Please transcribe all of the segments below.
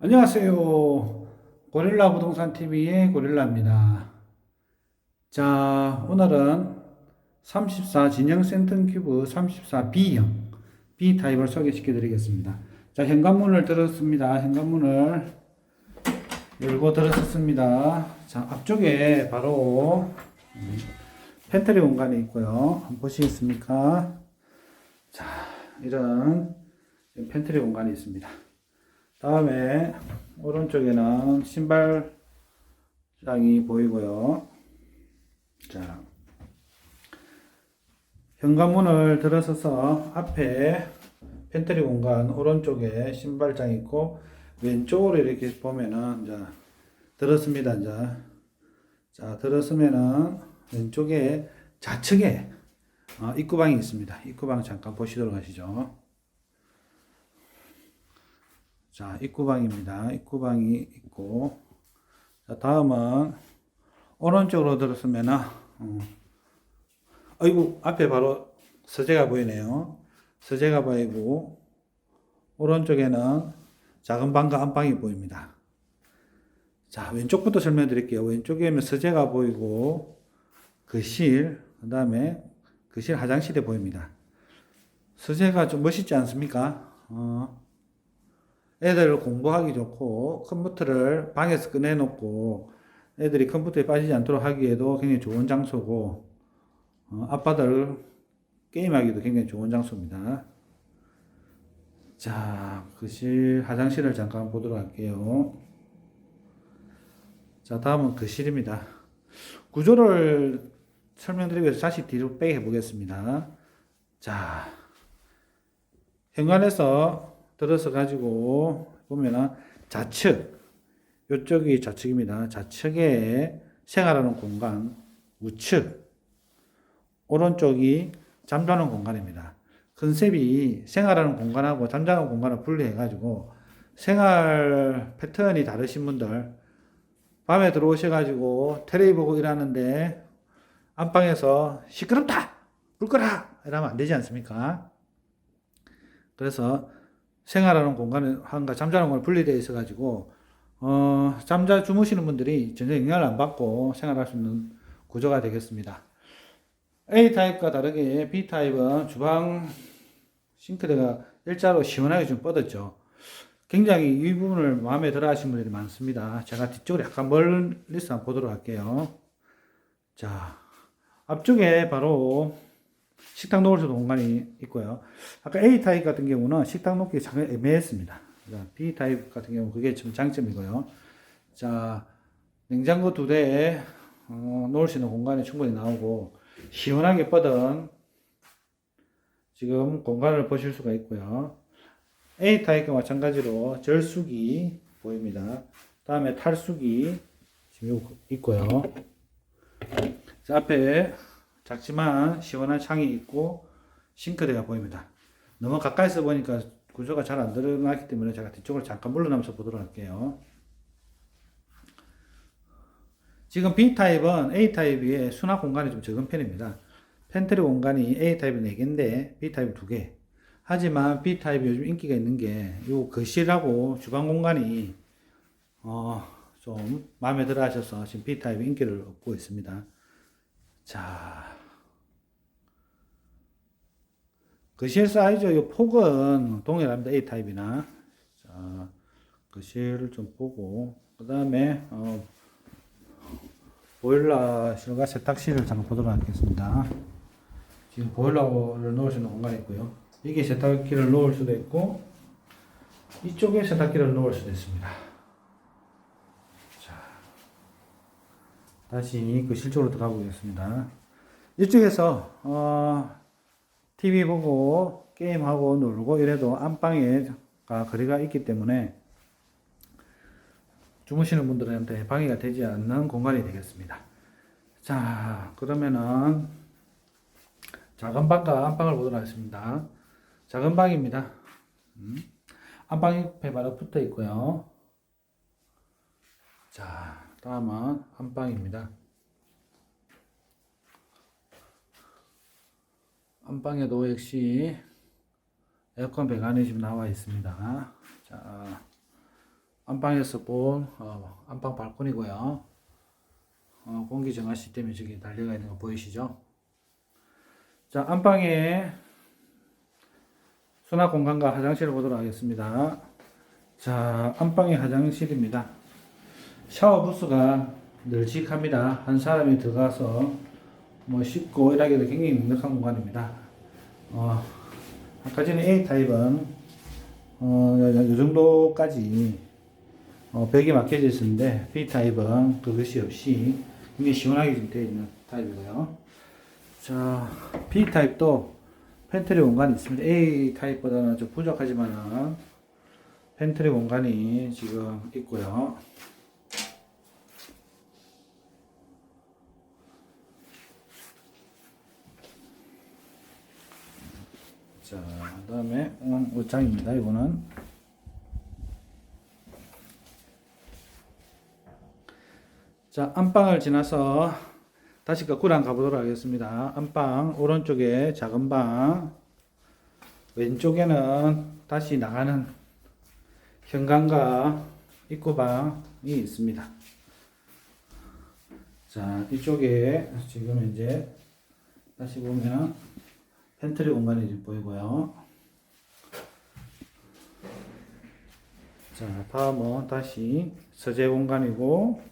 안녕하세요. 고릴라 부동산 TV의 고릴라입니다. 자, 오늘은 34 진영 센터 큐브 34 B형 B 타입을 소개시켜 드리겠습니다. 자, 현관문을 들었습니다. 현관문을 열고 들었습니다. 자, 앞쪽에 바로 음, 팬트리 공간이 있고요. 한번 보시겠습니까? 자, 이런 팬트리 공간이 있습니다. 다음에 오른쪽에는 신발장이 보이고요. 자, 현관문을 들어서서 앞에 팬트리 공간 오른쪽에 신발장이 있고 왼쪽으로 이렇게 보면은 이제 들었습니다. 이제 자 들었으면은 왼쪽에 좌측에 어, 입구방이 있습니다. 입구방 잠깐 보시도록 하시죠. 자, 입구방입니다. 입구방이 있고, 자, 다음은 오른쪽으로 들었으면은, 어, 아이고, 앞에 바로 서재가 보이네요. 서재가 보이고, 오른쪽에는 작은 방과 안방이 보입니다. 자, 왼쪽부터 설명드릴게요. 왼쪽에는 서재가 보이고, 거실, 그 다음에 거실 화장실이 보입니다. 서재가 좀 멋있지 않습니까? 어, 애들 공부하기 좋고 컴퓨터를 방에서 꺼내놓고 애들이 컴퓨터에 빠지지 않도록 하기에도 굉장히 좋은 장소고 어, 아빠들 게임하기도 굉장히 좋은 장소입니다. 자, 거실 화장실을 잠깐 보도록 할게요. 자, 다음은 거실입니다. 구조를 설명드리기 위해서 다시 뒤로 빼 보겠습니다. 자, 현관에서 들어서 가지고 보면은 좌측 요쪽이 좌측입니다. 좌측에 생활하는 공간, 우측 오른쪽이 잠자는 공간입니다. 컨셉이 생활하는 공간하고 잠자는 공간을 분리해 가지고 생활 패턴이 다르신 분들 밤에 들어오셔 가지고 텔레비 보고 일하는데 안방에서 시끄럽다 불 꺼라 이러면 안 되지 않습니까? 그래서 생활하는 한가 잠자는 공간 분리되어 있어 가지고 어, 잠자 주무시는 분들이 전혀 영향을 안 받고 생활할 수 있는 구조가 되겠습니다. A 타입과 다르게 B 타입은 주방 싱크대가 일자로 시원하게 좀 뻗었죠. 굉장히 이 부분을 마음에 들어 하시는 분들이 많습니다. 제가 뒤쪽으로 약간 멀리서 보도록 할게요. 자, 앞쪽에 바로 식탁 놓을 수 있는 공간이 있고요. 아까 A 타입 같은 경우는 식탁 놓기 상당히 애매했습니다. 자, B 타입 같은 경우 그게 좀 장점이고요. 자, 냉장고 두 대에 어, 놓을 수 있는 공간이 충분히 나오고 시원하게 뻗은 지금 공간을 보실 수가 있고요. A 타입과 마찬가지로 절수기 보입니다. 다음에 탈수기 지금 있고요. 자, 앞에 작지만 시원한 창이 있고 싱크대가 보입니다. 너무 가까이서 보니까 구조가 잘 안 드러나기 때문에 제가 뒤쪽을 잠깐 물러나면서 보도록 할게요. 지금 B타입은 A타입에 수납 공간이 좀 적은 편입니다. 팬트리 공간이 A타입이 4개인데 B타입 2개. 하지만 B타입이 요즘 인기가 있는 게 요 거실하고 주방 공간이 어, 좀 마음에 들어 하셔서 지금 B타입이 인기를 얻고 있습니다. 자, 거실 사이즈 이 폭은 동일합니다. A 타입이나 자, 거실을 좀 보고 그 다음에 어, 보일러실과 세탁실을 잠깐 보도록 하겠습니다. 지금 보일러를 넣을 수 있는 공간이 있고요. 이게 세탁기를 넣을 수도 있고 이쪽에 세탁기를 넣을 수도 있습니다. 자, 다시 그 실쪽으로 들어가 보겠습니다. 이쪽에서 어, TV 보고 게임하고 놀고 이래도 안방에가 거리가 있기 때문에 주무시는 분들한테 방해가 되지 않는 공간이 되겠습니다. 자, 그러면은 작은 방과 안방을 보도록 하겠습니다. 작은 방입니다. 음, 안방 옆에 바로 붙어 있고요. 자, 다음은 안방입니다. 안방에도 역시 에어컨 배관이 지금 나와 있습니다. 자, 안방에서 본 어, 안방 발코니고요. 어, 공기 정화 시스템이 저기 달려가 있는 거 보이시죠? 자, 안방에 수납 공간과 화장실을 보도록 하겠습니다. 자, 안방의 화장실입니다. 샤워 부스가 널찍합니다. 한 사람이 들어가서 뭐 씻고 일하기도 굉장히 넉넉한 공간입니다. 어, 아까 전에 A 타입은 어, 요, 요 정도까지 어, 벽이 막혀져 있었는데 B 타입은 그것이 없이 굉장히 시원하게 되어 있는 타입이고요. 자, B 타입도 팬트리 공간이 있습니다. A 타입보다는 좀 부족하지만은 팬트리 공간이 지금 있고요. 자, 그 다음에 음, 옷장입니다. 이거는 자, 안방을 지나서 다시 거꾸로 한번 가보도록 하겠습니다. 안방 오른쪽에 작은 방, 왼쪽에는 다시 나가는 현관과 입구방이 있습니다. 자, 이쪽에 지금 이제 다시 보면 팬트리 공간이 지금 보이고요. 자, 다음은 다시 서재 공간이고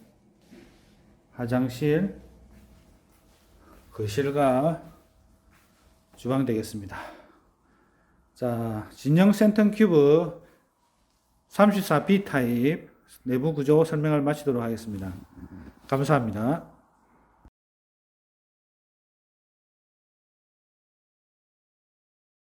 화장실, 거실과 주방 되겠습니다. 자, 진영 센터 큐브 34B 타입 내부 구조 설명을 마치도록 하겠습니다. 감사합니다.